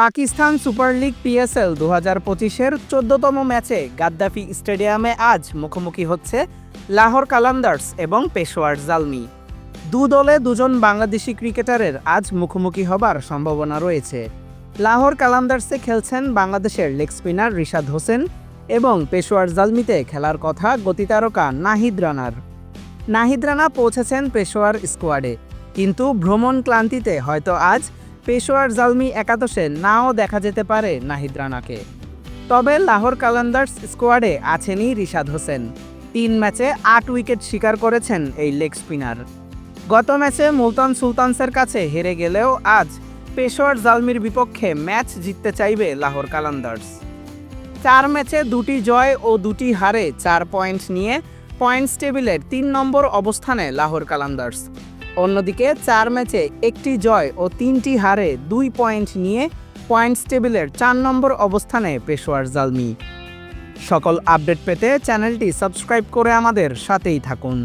Pakistan super league PSL দু হাজার পঁচিশের চোদ্দতম ম্যাচে গাদ্দাফি স্টেডিয়ামে আজ মুখোমুখি হচ্ছে লাহোর কালান্দার্স এবং পেশোয়ার জালমি। দু দলে দুজন বাংলাদেশি ক্রিকেটারের আজ মুখোমুখি হবার সম্ভাবনা রয়েছে। লাহোর কালান্দার্সে খেলছেন বাংলাদেশের লেগ স্পিনার রিশাদ হোসেন এবং পেশোয়ার জালমিতে খেলার কথা গতিতারকা নাহিদ রানার। নাহিদ রানা পৌঁছেছেন পেশোয়ার স্কোয়াডে, কিন্তু ভ্রমণ ক্লান্তিতে হয়তো আজ পেশোয়ার জালমি একাদশে নাও দেখা যেতে পারে নাহিদ রানাকে। তবে লাহোর কালান্দার্স স্কোয়াডে আছেনই রিশাদ হোসেন। তিন ম্যাচে আট উইকেট শিকার করেছেন এই লেগ স্পিনার। গত ম্যাচে মুলতান সুলতানসের কাছে হেরে গেলেও আজ পেশোয়ার জালমির বিপক্ষে ম্যাচ জিততে চাইবে লাহোর কালান্দার্স। চার ম্যাচে দুটি জয় ও দুটি হারে চার পয়েন্ট নিয়ে পয়েন্টস টেবিলের তিন নম্বর অবস্থানে লাহোর কালান্দার্স। অন্যদিকে চার ম্যাচে একটি জয় ও তিনটি হারে দুই পয়েন্ট নিয়ে পয়েন্টস টেবিলের চার নম্বর অবস্থানে পেশোয়ার জালমি। সকল আপডেট পেতে চ্যানেলটি সাবস্ক্রাইব করে আমাদের সাথেই থাকুন।